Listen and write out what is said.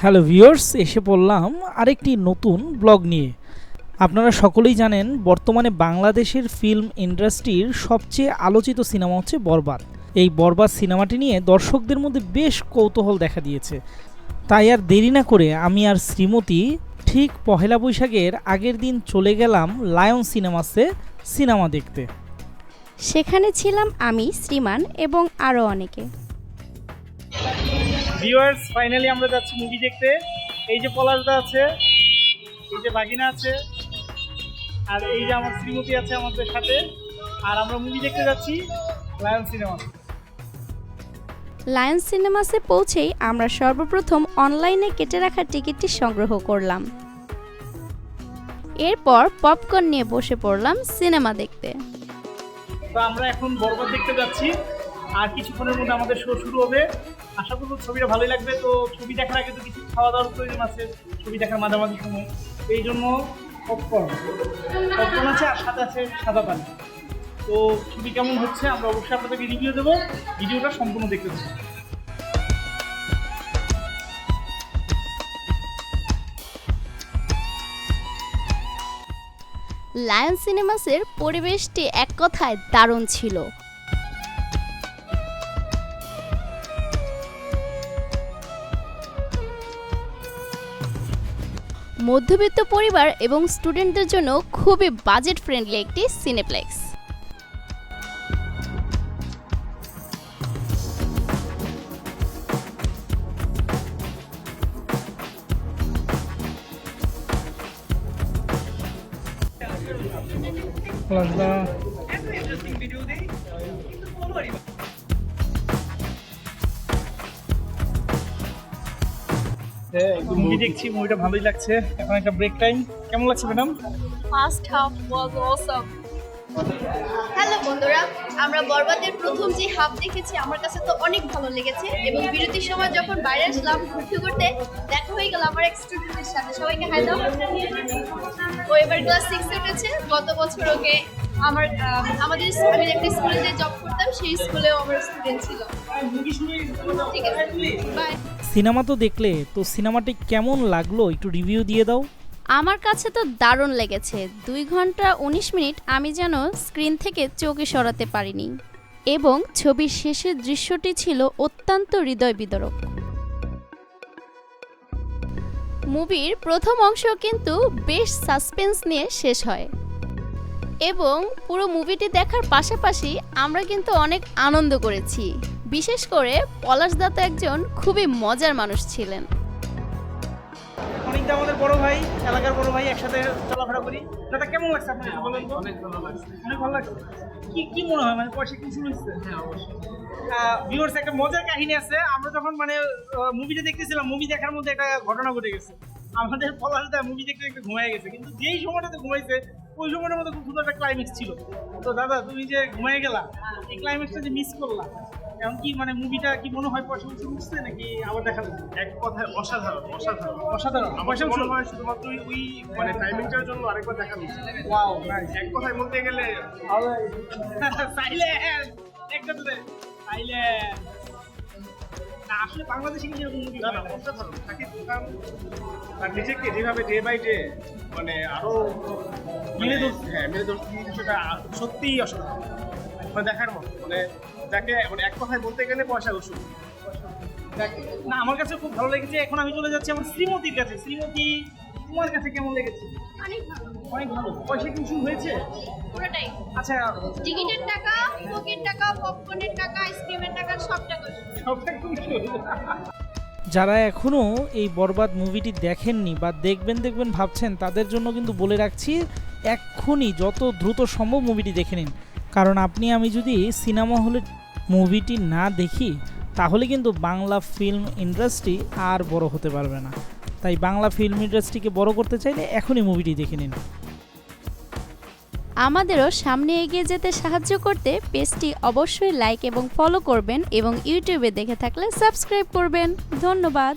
Hello viewers, এসে পড়লাম আরেকটি নতুন ব্লগ নিয়ে। আপনারা সকলেই জানেন, বর্তমানে বাংলাদেশের ফিল্ম ইন্ডাস্ট্রির সবচেয়ে আলোচিত সিনেমা হচ্ছে বরবাদ। এই বরবাদ সিনেমাটি নিয়ে দর্শকদের মধ্যে বেশ কৌতূহল দেখা দিয়েছে। তাই আর দেরি না করে আমি আর শ্রীমতী ঠিক পহেলা বৈশাখের আগের দিন চলে গেলাম লায়ন সিনেমাসে সিনেমা দেখতে। সেখানে ছিলাম আমি শ্রীমান এবং আরও অনেকে। ভিউয়ার্স ফাইনালি আমরা যাচ্ছি মুভি দেখতে। এই যে পলাশদা আছে এই যে বাগিনা আছে আর এই যে আমার শ্রীমতী আছে আমাদের সাথে। আর আমরা মুভি দেখতে যাচ্ছি লায়ন সিনেমা লায়ন সিনেমাসে পৌঁছেই আমরা সর্বপ্রথম অনলাইনে কেটে রাখা টিকিটটি সংগ্রহ করলাম। এরপর পপকর্ন নিয়ে বসে পড়লাম সিনেমা দেখতে। তো আমরা এখন বরবাদ দেখতে যাচ্ছি। আর কিছুক্ষণের মধ্যে আমাদের শো শুরু হবে। আশা করব ছবিটা ভালোই লাগবে। তো ছবি দেখার আগে তো কিছু খাওয়া দাওয়ার প্রয়োজন আছে, ছবি দেখার মাঝামাঝি সময়। এই জন্য পপকর্ন পপকর্ন আছে আর সাথে আছে সাদা পানি। তো ছবি কেমন হচ্ছে আমরা অবশ্যই আপনাদেরকে রিভিউ দেবো। ভিডিওটা সম্পূর্ণ দেখতে দেবো লায়ন সিনেমাসের পরিবেশটি এক কথায় দারুণ ছিল। মধ্যবিত্ত পরিবার এবং স্টুডেন্টদের জন্য খুবই বাজেট ফ্রেন্ডলি একটি সিনেপ্লেক্স। মুভি দেখছি মুভিটা ভালোই লাগছে। এখন একটা ব্রেক টাইম কেমন লাগছে madam first half was awesome hello বন্ধুরা, আমরা বরবাদের প্রথম যে হাফ দেখেছি, আমার কাছে তো অনেক ভালো লেগেছে। এবং বিরতির সময় যখন বাইরে আসলাম ঘুরতে ঘুরতে, দেখা হয়ে গেল আমার এক স্টুডেন্টের সাথে। সবাইকে হাই দাও। ও এবার ক্লাস সিক্সে উঠেছে। গত বছর ওকে আমার আমাদের আমি একটা স্কুলে যে জব করতাম, সেই স্কুলেও আমার স্টুডেন্ট ছিল। ঠিক আছে বাই সিনেমা তো দেখলে, তো সিনেমাটি কেমন লাগল? একটু রিভিউ দিয়ে দাও। আমার কাছে তো দারুণ লেগেছে। দুই ঘণ্টা উনিশ মিনিট আমি যেন স্ক্রিন থেকে চোখে সরাতে পারিনি। এবং ছবির শেষের দৃশ্যটি ছিল অত্যন্ত হৃদয় বিদরক মুভির প্রথম অংশ কিন্তু বেশ সাসপেন্স নিয়ে শেষ হয়। এবং পুরো মুভিটি দেখার পাশাপাশি আমরা কিন্তু অনেক আনন্দ করেছি। বিশেষ করে পলাশ দত্ত একজন খুবই মজার মানুষ ছিলেন। আমাদের বড় ভাই এলাকার বড় ভাই একসাথে চলাফেরা করি। দাদা কেমন লাগছে আপনার বলেন তো? অনেক ভালো লাগছে। অনেক ভালো লাগছে। কি কি মনে হয়? মানে পয়সা কি শুরু হচ্ছে হ্যাঁ অবশ্যই। ভিউয়ার্স একটা মজার কাহিনী আছে। আমরা যখন মানে মুভিটা দেখতেছিলাম মুভি দেখার মধ্যে একটা ঘটনা ঘটে গেছে। আমাদের পলাশদা মুভি দেখতে দেখতে ঘুমায় গেছে কিন্তু যেই সময়টাতে ঘুমাইছে ওই সময়টার মধ্যে খুব সুন্দর একটা ক্লাইম্যাক্স ছিল। তো দাদা তুমি যে ঘুমায় গেলা এই ক্লাইম্যাক্সটা যে মিস করলা এখন কি মানে মুভিটা কি মনে হয় পয়সা উঠছে উঠছে নাকি আবার দেখা এক কথায় অসাধারণ অসাধারণ। অসাধারণ। পয়সা মনে হয় শুধুমাত্র ওই- ওই মানে টাইমিংটার জন্য আরেকবার দেখা ওয়াও এক কথায় বলতে গেলে সাইলেন্ট একটা তো। সাইলেন্ট না আসলে বাংলাদেশে কিন্তু এরকম মুভি না না অসাধারণ শাকিব খান তার নিজেকে যেভাবে ডে বাই ডে মানে আরও মিলে ধরছে। হ্যাঁ মিলে ধরছে সেটা সত্যিই অসাধারণ মানে দেখার মতো মানে যাকে মানে এক কথায় বলতে গেলে পয়সা ওষুধ না আমার কাছে খুব ভালো লেগেছে এখন আমি চলে যাচ্ছি আমার শ্রীমতির কাছে। শ্রীমতি তোমার কাছে কেমন লেগেছে? অনেক ভালো। অনেক ভালো। পয়সা কি হয়েছে? পুরোটাই। আচ্ছা টিকিটের টাকা কোকের টাকা পপকর্নের টাকা আইসক্রিমের টাকা যারা এখনও এই বরবাদ মুভিটি দেখেননি বা দেখবেন দেখবেন, ভাবছেন, তাদের জন্য কিন্তু বলে রাখছি, এক্ষুনি যত দ্রুত সম্ভব মুভিটি দেখে নিন। কারণ আপনি, আমি যদি সিনেমা হলে মুভিটি না দেখি, তাহলে কিন্তু বাংলা ফিল্ম ইন্ডাস্ট্রি আর বড় হতে পারবে না। তাই বাংলা ফিল্ম ইন্ডাস্ট্রিকে বড় করতে চাইলে এখনই মুভিটি দেখে নিন। আমাদেরও সামনে এগিয়ে যেতে সাহায্য করতে পেজটি অবশ্যই লাইক এবং ফলো করবেন এবং ইউটিউবে দেখে থাকলে সাবস্ক্রাইব করবেন। ধন্যবাদ।